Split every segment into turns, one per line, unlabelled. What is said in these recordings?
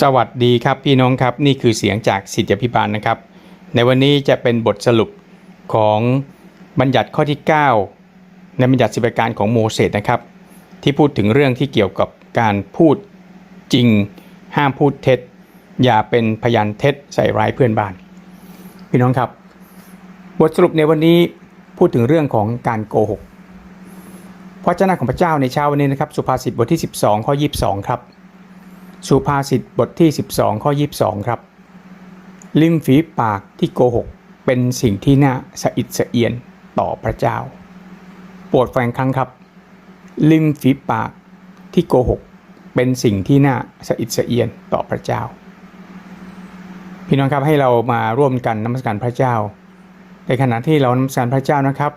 สวัสดีครับพี่น้องครับนี่คือเสียงจากสิทธิพิบาลนะครับ ในวันนี้จะเป็นบทสรุปของบัญญัติข้อที่ 9 ในบัญญัติสิบประการของโมเสสนะครับ ที่พูดถึงเรื่องที่เกี่ยวกับการพูดจริง ห้ามพูดเท็จ อย่าเป็นพยานเท็จใส่ร้ายเพื่อนบ้าน พี่น้องครับ บทสรุปในวันนี้พูดถึงเรื่องของการโกหกพระเจ้าของพระเจ้าในเช้าวันนี้นะครับ สุภาษิตบทที่ 12 ข้อ 22 ครับ สุภาษิตบทที่ 12 ข้อ 22 ครับ ลิ้มฝีปากที่โกหก เป็นสิ่งที่น่าสะอิดสะเอียนต่อพระเจ้า โปรดฟังครั้งครับ ลิ้มฝีปากที่โกหก เป็นสิ่งที่น่าสะอิดสะเอียนต่อพระเจ้า พี่น้องครับให้เรามาร่วมกันนมัสการพระเจ้า ในขณะที่เรานมัสการพระเจ้านะครับ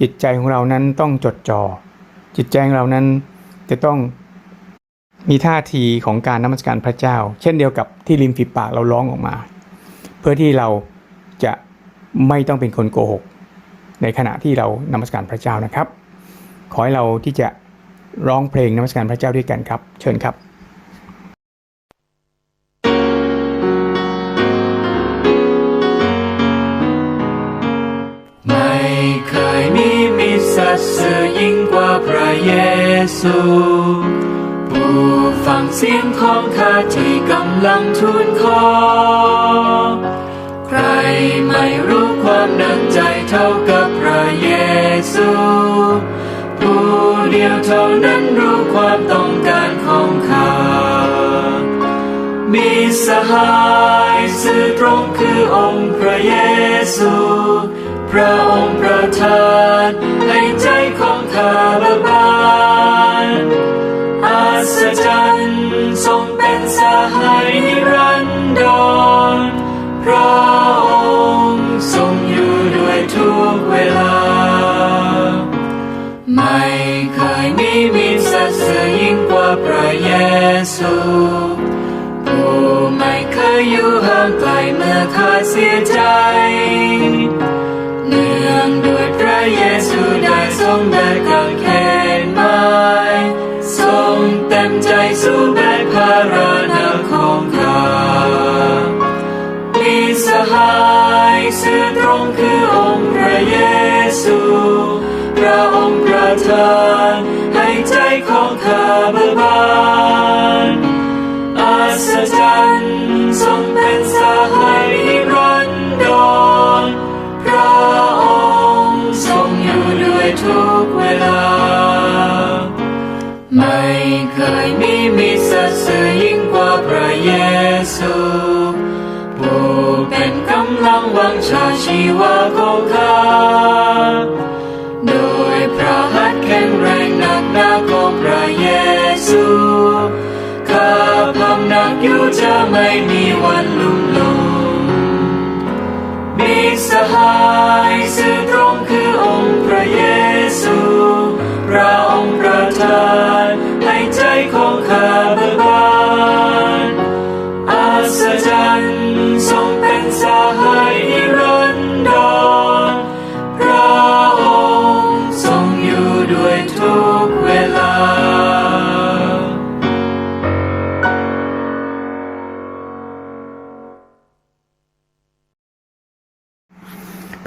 จิตใจของเรานั้นต้องจดจอ่อจิตใจของเรานั้นจะต้อง มีท่าทีของการนมัสการพระเจ้า เช่นเดียวกับที่ริมฝีปากเราร้องออกมา เพื่อที่เราจะไม่ต้องเป็นคนโกหก ในขณะที่เรานมัสการพระเจ้านะครับ ขอให้เราที่จะร้องเพลงนมัสการพระเจ้าด้วยกันครับ เชิญครับ
ไม่เคยมีมิตรสัตย์สื่อยิ่งกว่าพระเยซู ฟังเสียงของข้าที่กำลังทูลขอ ใครไม่รู้ความดังใจเท่ากับพระเยซู ผู้เดียวเท่านั้นรู้ความต้องการของข้า มีสหายสื่อตรงคือองค์พระเยซู พระองค์ประทานให้ใจของ ด้วยพระเยซูได้ทรงแบกกางเขน เคยมีมิสัตย์สื่อยิ่งกว่าพระเยซูผู้เป็นกำลังวังชาชีวาของข้าโดยพระหัตถ์แข็งแรงหนักหนาของพระเยซูข้าพำนักอยู่จะไม่มีวันลุ่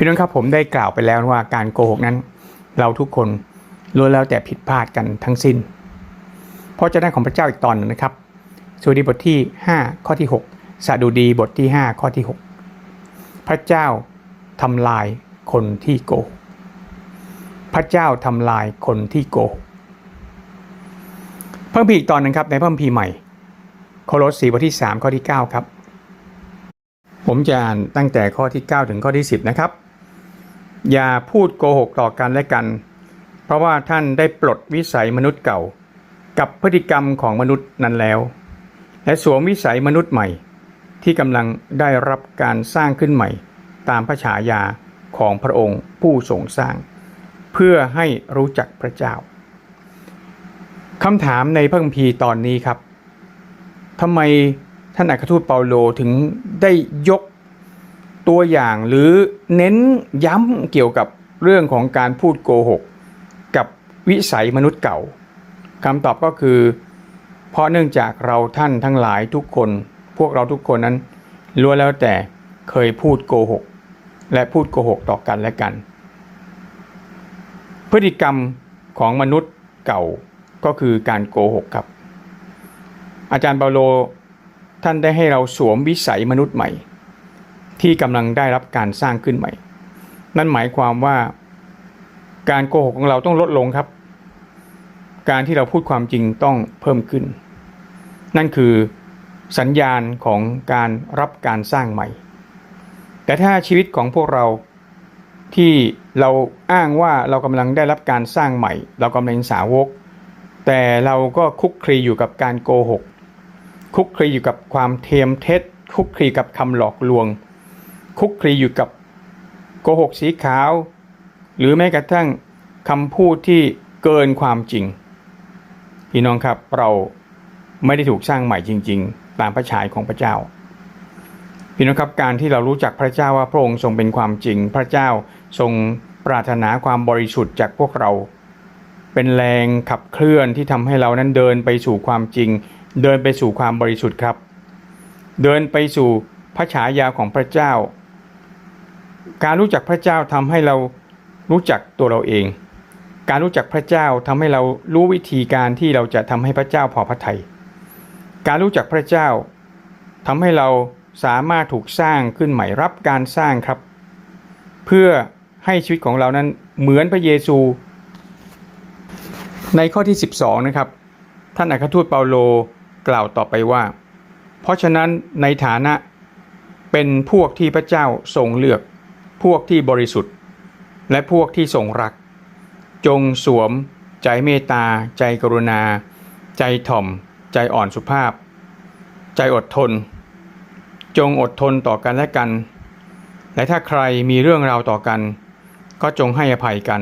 พี่น้องครั
บผมได้กล่าวไปแล้วว่าการโกหกนั้น เราทุกคนล้วนแล้วแต่ผิดพลาดกันทั้งสิ้นเพราะจะได้ของพระเจ้าอีกตอนหนึงนะครับสดุดีบทที่ 5 ข้อที่6สดุดีบทที่ 5 ข้อที่ 6 พระเจ้าทำลายคนที่โกหกพระเจ้าทำลายคนที่โกหกเพิ่มพีอีกตอนหนึงครับในเพิ่มพีใหม่โคโลสีบทที่ 3 ข้อที่ 9 ครับ ผมจะอ่านตั้งแต่ข้อที่ 9 ถึงข้อที่ 10 นะครับ อย่าพูดโกหกต่อกันและกัน เพราะว่าท่านได้ปลดวิสัยมนุษย์เก่า กับพฤติกรรมของมนุษย์นั้นแล้ว และสวมวิสัยมนุษย์ใหม่ ที่กำลังได้รับการสร้างขึ้นใหม่ ตามพระฉายาของพระองค์ผู้ทรงสร้าง เพื่อให้รู้จักพระเจ้าคำถามในพระคัมภีร์ตอนนี้ครับทำไมท่านอัครทูตเปาโลถึงได้ยก ตัวอย่างหรือเน้นย้ำเกี่ยวกับเรื่องของการพูดโกหก กับวิสัยมนุษย์เก่าคำตอบก็คือ เพราะเนื่องจากเราท่านทั้งหลายทุกคน พวกเราทุกคนนั้นล้วนแล้วแต่เคยพูดโกหก และพูดโกหกต่อกันและกัน พฤติกรรมของมนุษย์เก่าก็คือการโกหกครับ อาจารย์เปาโลท่านได้ให้เราสวมวิสัยมนุษย์ใหม่ ที่กำลังได้รับการสร้างขึ้นใหม่ นั่นหมายความว่า การโกหกของเราต้องลดลงครับ การที่เราพูดความจริงต้องเพิ่มขึ้น นั่นคือสัญญาณของการรับการสร้างใหม่ แต่ถ้าชีวิตของพวกเราที่เราอ้างว่าเรากำลังได้รับการสร้างใหม่ เรากำลังสาวก แต่เราก็คุกคลีอยู่กับการโกหก คุกคลีอยู่กับความเทียมเท็จ คุกคลีกับคำหลอกลวง คุกคลีอยู่กับโกหกสีขาว หรือแม้กระทั่งคำพูดที่เกินความจริง พี่น้องครับเราไม่ได้ถูกสร้างใหม่จริง ๆ ตามพระฉายของพระเจ้า พี่น้องครับการที่เรารู้จักพระเจ้าว่าพระองค์ทรงเป็นความจริง พระเจ้าทรงปรารถนาความบริสุทธิ์จากพวกเรา เป็นแรงขับเคลื่อนที่ทำให้เรานั้นเดินไปสู่ความจริง เดินไปสู่ความบริสุทธิ์ครับ เดินไปสู่พระฉายาของพระเจ้า การรู้จักพระเจ้าทำให้เรารู้จักตัวเราเอง การรู้จักพระเจ้าทำให้เรารู้วิธีการที่เราจะทำให้พระเจ้าพอพระทยัยการรู้จักพระเจ้าทำให้เราสามารถถูกสร้างขึ้นใหม่รับการสร้างครับ เพื่อให้ชีวิตของเรานั้นเหมือนพระเยซู ในข้อที่ 12 นะครับ ท่านอัครทูตเปาโลกล่าวต่อไปว่า เพราะฉะนั้นในฐานะเป็นพวกที่พระเจ้าทรงเลือก พวกที่บริสุทธิ์ และพวกที่ทรงรัก จงสวม ใจเมตตา ใจกรุณา ใจถ่อม ใจอ่อนสุภาพ ใจอดทน จงอดทนต่อกันและกัน และถ้าใครมีเรื่องราวต่อกัน ก็จงให้อภัยกัน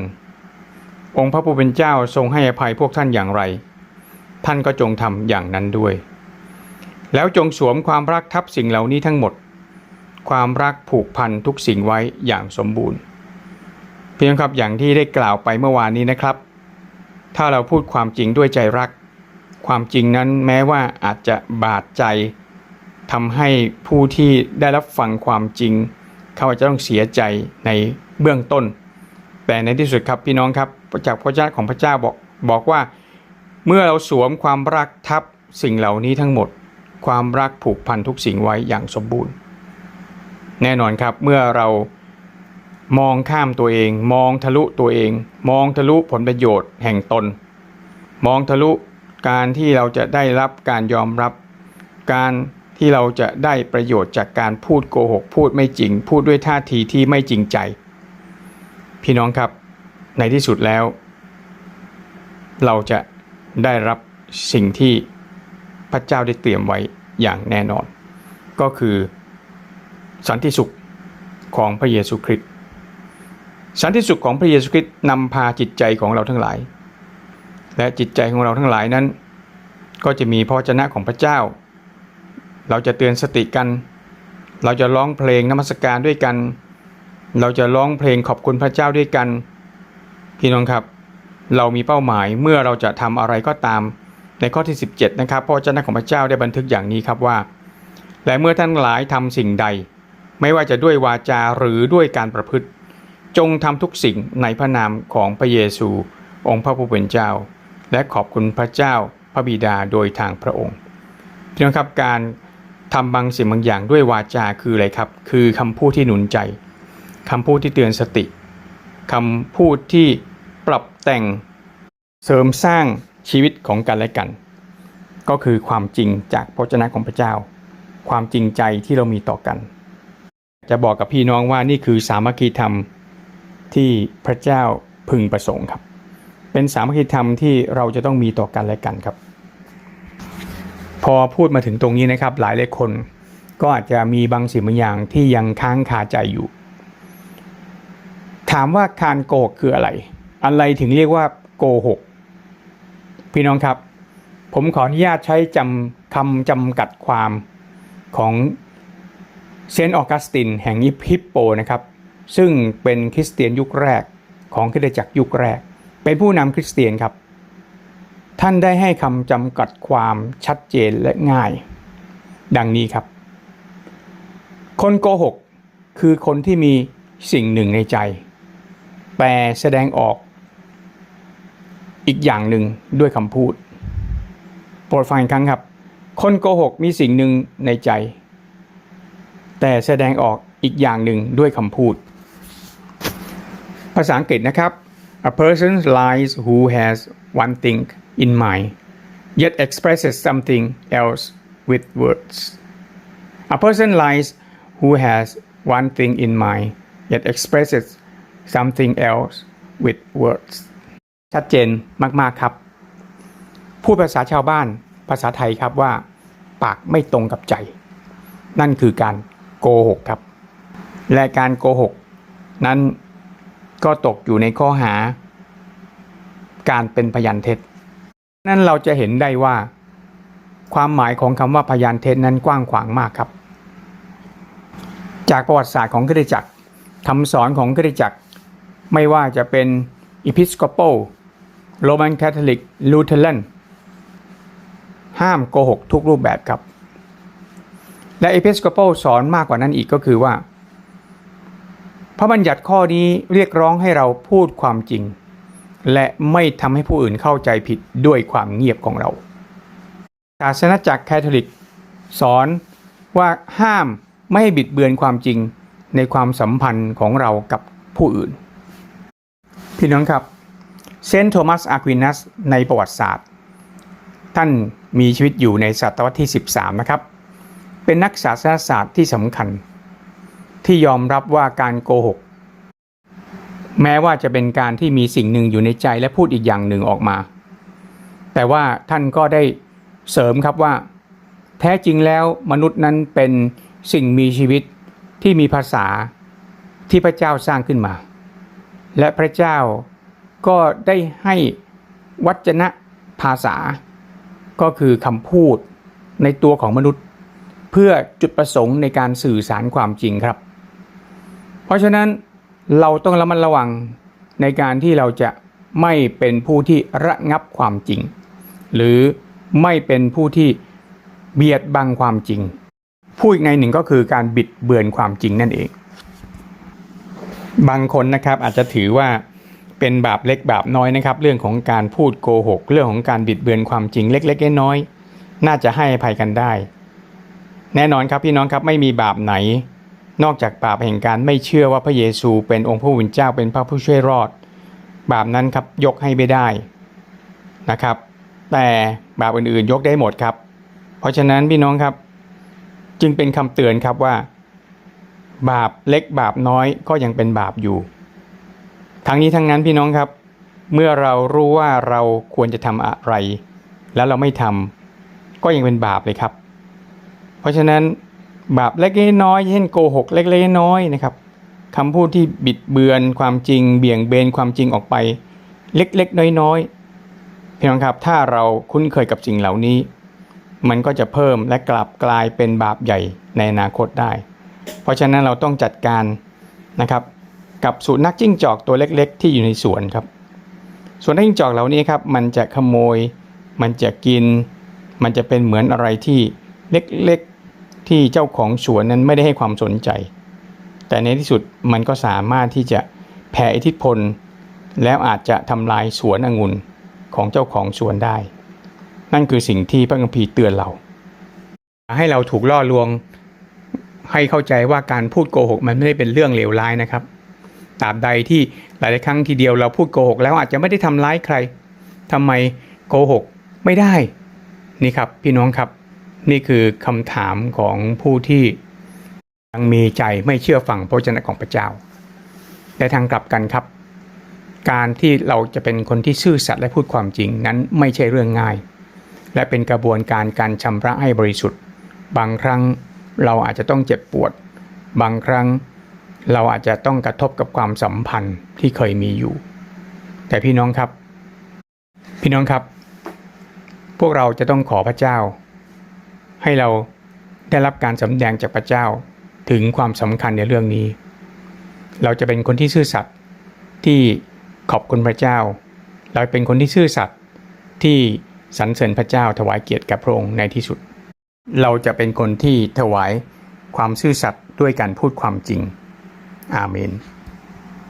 องค์พระผู้เป็นเจ้าทรงให้อภัยพวกท่านอย่างไร ท่านก็จงทำอย่างนั้นด้วย แล้วจงสวมความรักทับสิ่งเหล่านี้ทั้งหมด ความรักผูกพันทุกสิ่งไว้อย่างสมบูรณ์เพียงครับอย่างที่ได้กล่าวไปเมื่อวานนี้นะครับ ถ้าเราพูดความจริงด้วยใจรัก ความจริงนั้นแม้ว่าอาจจะบาดใจทำให้ผู้ที่ได้รับฟังความจริง เขาอาจจะต้องเสียใจในเบื้องต้น แต่ในที่สุดครับพี่น้องครับจากพระเจ้าของพระเจ้าบอกบอกว่า เมื่อเราสวมความรักทับสิ่งเหล่านี้ทั้งหมด ความรักผูกพันทุกสิ่งไว้อย่างสมบูรณ์ แน่นอนครับเมื่อเรามองข้ามตัวเอง มองทะลุตัวเอง มองทะลุผลประโยชน์แห่งตน มองทะลุการที่เราจะได้รับการยอมรับ การที่เราจะได้ประโยชน์จากการพูดโกหก พูดไม่จริง พูดด้วยท่าทีที่ไม่จริงใจ พี่น้องครับในที่สุดแล้ว เราจะได้รับสิ่งที่พระเจ้าได้เตรียมไว้อย่างแน่นอน ก็คือ สันติสุขของพระเยซูคริสต์สันติสุขของพระเยซูคริสต์นำพาจิตใจของเราทั้งหลาย และจิตใจของเราทั้งหลายนั้น ก็จะมีพระวจนะของพระเจ้า เราจะเตือนสติกัน เราจะร้องเพลงนมัสการด้วยกัน เราจะร้องเพลงขอบคุณพระเจ้าด้วยกัน พี่น้องครับ เรามีเป้าหมายเมื่อเราจะทำอะไรก็ตาม ในข้อที่ 17 นะครับพระวจนะของพระเจ้าได้บันทึกอย่างนี้ครับว่า และเมื่อท่านหลายทำสิ่งใด ไม่ว่าจะด้วยวาจาหรือด้วยการประพฤติ จงทำทุกสิ่งในพระนามของพระเยซู องค์พระผู้เป็นเจ้า และขอบคุณพระเจ้าพระบิดาโดยทางพระองค์พี่น้องครับการทำบางสิ่งบางอย่างด้วยวาจาคืออะไรครับ คือคำพูดที่หนุนใจคำพูดที่เตือนสติคำพูดที่ปรับแต่งเสริมสร้างชีวิตของกันและกัน ก็คือความจริงจากพระเจ้าของพระเจ้า ความจริงใจที่เรามีต่อกัน จะบอกกับพี่น้องว่านี่คือสามัคคีธรรมที่พระเจ้าพึงประสงค์ครับ เป็นสามัคคีธรรมที่เราจะต้องมีต่อกันและกันครับ พอพูดมาถึงตรงนี้นะครับ หลายหลายคนก็อาจจะมีบางสิ่งบางอย่างที่ยังค้างคาใจอยู่ ถามว่าการโกหกคืออะไร อะไรถึงเรียกว่าโกหก พี่น้องครับ ผมขออนุญาตใช้จำคำจำกัดความของ เซนต์ออกัสตินแห่งฮิปโปนะครับซึ่งเป็นคริสเตียนยุคแรกของคริสตจักรยุคแรก เป็นผู้นำคริสเตียนครับ ท่านได้ให้คำจำกัดความชัดเจนและง่าย ดังนี้ครับ คนโกหกคือคนที่มีสิ่งหนึ่งในใจ แต่แสดงออก อีกอย่างหนึ่งด้วยคำพูด โปรดฟังอีกครั้งครับ คนโกหกมีสิ่งหนึ่งในใจ แต่แสดงออกอีกอย่างหนึ่งด้วยคำพูด ภาษาอังกฤษนะครับ a person lies who has one thing in mind yet expresses something else with words a person lies who has one thing in mind yet expresses something else with words ชัดเจนมากๆครับ พูดภาษาชาวบ้านภาษาไทยครับว่า ปากไม่ตรงกับใจ นั่นคือการ โกหกครับ และการโกหกนั้นก็ตกอยู่ในข้อหา การเป็นพยานเท็จ นั้นเราจะเห็นได้ว่า ความหมายของคำว่าพยานเท็จนั้นกว้างขวางมากครับ จากประวัติศาสตร์ของคริสตจักรคำสอนของคริสตจักร ไม่ว่าจะเป็น Episcopal Roman Catholic Lutheran ห้ามโกหกทุกรูปแบบครับ และ Episcopal สอนมากกว่านั้นอีกก็คือว่า พระบัญญัติข้อนี้เรียกร้องให้เราพูดความจริง และไม่ทำให้ผู้อื่นเข้าใจผิดด้วยความเงียบของเราศาสนาจักรแคทอลิก สอนว่าห้ามไม่ให้บิดเบือนความจริงในความสัมพันธ์ของเรากับผู้อื่น พี่น้องครับเซนต์โทมัสอาควินัสในประวัติศาสตร์ ท่านมีชีวิตอยู่ในศตวรรษที่ 13 นะครับ เป็นนักศาสนศาสตร์ที่สำคัญ ที่ยอมรับว่าการโกหก แม้ว่าจะเป็นการที่มีสิ่งหนึ่งอยู่ในใจและพูดอีกอย่างหนึ่งออกมา แต่ว่าท่านก็ได้เสริมครับว่า แท้จริงแล้วมนุษย์นั้นเป็นสิ่งมีชีวิตที่มีภาษาที่พระเจ้าสร้างขึ้นมา และพระเจ้าก็ได้ให้วัจนะภาษา ก็คือคำพูดในตัวของมนุษย์ เพื่อจุดประสงค์ในการสื่อสารความจริงครับ เพราะฉะนั้นเราต้องระมัดระวังในการที่เราจะไม่เป็นผู้ที่ระงับความจริง หรือไม่เป็นผู้ที่เบียดบังความจริงผู้อีกในหนึ่งก็คือการบิดเบือนความจริงนั่นเอง บางคนนะครับอาจจะถือว่าเป็นบาปเล็กบาปน้อยนะครับ เรื่องของการพูดโกหก เรื่องของการบิดเบือนความจริงเล็กๆน้อยๆน่าจะให้อภัยกันได้ แน่นอนครับพี่น้องครับไม่มีบาปไหน นอกจากบาปแห่งการไม่เชื่อว่าพระเยซูเป็นองค์พระผู้เป็นเจ้าเป็นพระผู้ช่วยรอด บาปนั้นครับยกให้ไม่ได้นะครับ แต่บาปอื่นๆยกได้หมดครับ เพราะฉะนั้นพี่น้องครับ จึงเป็นคำเตือนครับว่า บาปเล็กบาปน้อยก็ยังเป็นบาปอยู่ ทั้งนี้ทั้งนั้นพี่น้องครับ เมื่อเรารู้ว่าเราควรจะทำอะไร แล้วเราไม่ทำก็ยังเป็นบาปเลยครับ เพราะฉะนั้นบาปเล็กๆน้อยเช่นโกหกเล็กๆน้อยนะครับคำพูดที่บิดเบือนความจริง เบี่ยงเบนความจริงออกไป เล็กๆ น้อยๆพี่น้องครับถ้าเราคุ้นเคยกับสิ่งเหล่านี้ มันก็จะเพิ่มและกลับกลายเป็นบาปใหญ่ในอนาคตได้ เพราะฉะนั้นเราต้องจัดการนะครับกับสุนัขจิ้งจอกตัวเล็ก ๆ ที่อยู่ในสวนครับส่วนนักจิ้งจอกเหล่านี้ครับมันจะขโมย มันจะกิน มันจะเป็นเหมือนอะไรที่เล็กๆ ที่เจ้าของสวนนั้นไม่ได้ให้ความสนใจ แต่ในที่สุดมันก็สามารถที่จะแผ่อิทธิพล แล้วอาจจะทำลายสวนองุ่นของเจ้าของสวนได้ นั่นคือสิ่งที่พระคัมภีร์เตือนเรา ให้เราถูกล่อลวงให้เข้าใจว่าการพูดโกหกมันไม่ได้เป็นเรื่องเลวร้ายนะครับตราบใดที่หลายครั้งทีเดียวเราพูดโกหกแล้วอาจจะไม่ได้ทำร้ายใครทำไมโกหกไม่ได้นี่ครับพี่น้องครับ นี่คือคำถามของผู้ที่ยังมีใจไม่เชื่อฟังพระวจนะของพระเจ้าแต่ทางกลับกันครับ การที่เราจะเป็นคนที่ซื่อสัตย์และพูดความจริงนั้นไม่ใช่เรื่องง่าย และเป็นกระบวนการการชำระให้บริสุทธิ์ บางครั้งเราอาจจะต้องเจ็บปวด บางครั้งเราอาจจะต้องกระทบกับความสัมพันธ์ที่เคยมีอยู่ แต่พี่น้องครับ พี่น้องครับ พวกเราจะต้องขอพระเจ้า ให้เราได้รับการสำแดงจากพระเจ้าถึงความสำคัญในเรื่องนี้ เราจะเป็นคนที่ซื่อสัตย์ที่ขอบคุณพระเจ้า เราเป็นคนที่ซื่อสัตย์ที่สรรเสริญพระเจ้าถวายเกียรติแก่พระองค์ในที่สุด เราจะเป็นคนที่ถวายความซื่อสัตย์ด้วยการพูดความจริง อาเมน